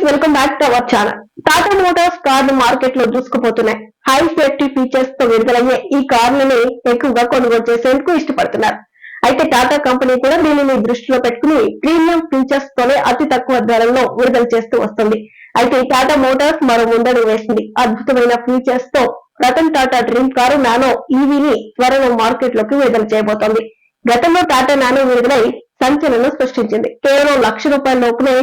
Friends welcome back to our channel Tata motors కార్లు మార్కెట్లో దూసుకుపోతున్నాయి high safety ఫీచర్స్తో విడుదలయ్యే ఈ కార్లని ఎక్కువగా కొనుగోలు చేసేందుకు ఇష్టపడుతున్నారు. అయితే టాటా కంపెనీ కూడా దీనిని దృష్టిలో పెట్టుకుని ప్రీమియం ఫీచర్స్ తోనే అతి తక్కువ ధరల్లో విడుదల చేస్తూ వస్తుంది. అయితే టాటా మోటార్స్ మరో ముందడుగు వేసింది. అద్భుతమైన ఫీచర్స్తో Ratan Tata dream car Nano ఈవీని త్వరలో మార్కెట్లోకి విడుదల చేయబోతోంది. గతంలో టాటా నానో విడుదలై సంచలనం సృష్టించింది. కేవలం లక్ష రూపాయల లోపునే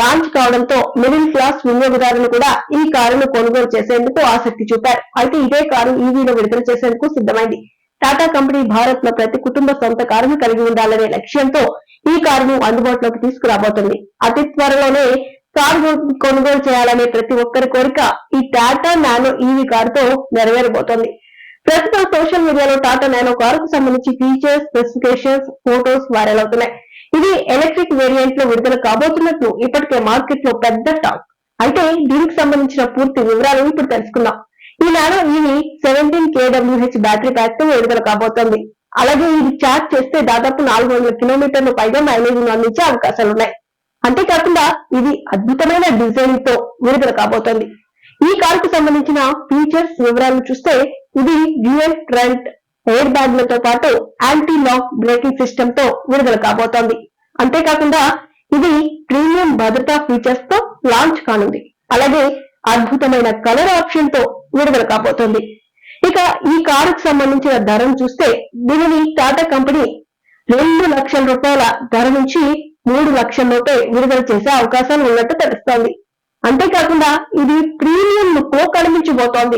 లాంచ్ కావడంతో మిడిల్ క్లాస్ వినియోగదారులు కూడా ఈ కారును కొనుగోలు చేసేందుకు ఆసక్తి చూపారు. అయితే ఇదే కారు ఈవీలో విడుదల చేసేందుకు సిద్ధమైంది. టాటా కంపెనీ భారత్లో ప్రతి కుటుంబ సొంత కారును కలిగి ఉండాలనే లక్ష్యంతో ఈ కారును అందుబాటులోకి తీసుకురాబోతుంది. అతి త్వరలోనే కారు కొనుగోలు చేయాలనే ప్రతి ఒక్కరి కోరిక ఈ టాటా నానో ఈవీ కారుతో నెరవేరబోతోంది. ప్రస్తుతం సోషల్ మీడియాలో టాటా నానో కారుకు సంబంధించి ఫీచర్స్ స్పెసిఫికేషన్స్ ఫోటోస్ వైరల్ అవుతున్నాయి. ఇది ఎలక్ట్రిక్ వేరియంట్లో విడుదల కాబోతున్నట్లు ఇప్పటికే మార్కెట్లో పెద్ద టాక్ అయితే దీనికి సంబంధించిన పూర్తి వివరాలు ఇప్పుడు తెలుసుకుందాం. ఈ Nano EV seventeen KWH battery ప్యాక్తో విడుదల కాబోతోంది. అలాగే ఇది చార్జ్ చేస్తే దాదాపు నాలుగు వందల కిలోమీటర్లు పైగా మైలేజ్ను అందించే అవకాశాలున్నాయి అంతేకాకుండా ఇది అద్భుతమైన డిజైన్తో విడుదల కాబోతోంది. ఈ కార్కు సంబంధించిన ఫీచర్స్ వివరాలు చూస్తే ఇది డ్యూయల్ ఫ్రంట్ ఎయిర్ బ్యాగ్లతో పాటు యాంటీ లాక్ బ్రేకింగ్ సిస్టమ్తో విడుదల కాబోతోంది. అంతేకాకుండా ఇది ప్రీమియం భద్రతా ఫీచర్స్తో లాంచ్ కానుంది. అలాగే అద్భుతమైన కలర్ ఆప్షన్తో విడుదల కాబోతోంది. ఇక ఈ కారుకు సంబంధించిన ధరను చూస్తే దీనిని టాటా కంపెనీ రెండు లక్షల రూపాయల ధర నుంచి మూడు లక్షల లోపే విడుదల చేసే అవకాశాలు ఉన్నట్టు తెలుస్తోంది. అంతేకాకుండా ఇది ప్రీమియం లుక్లో కనిపించబోతోంది.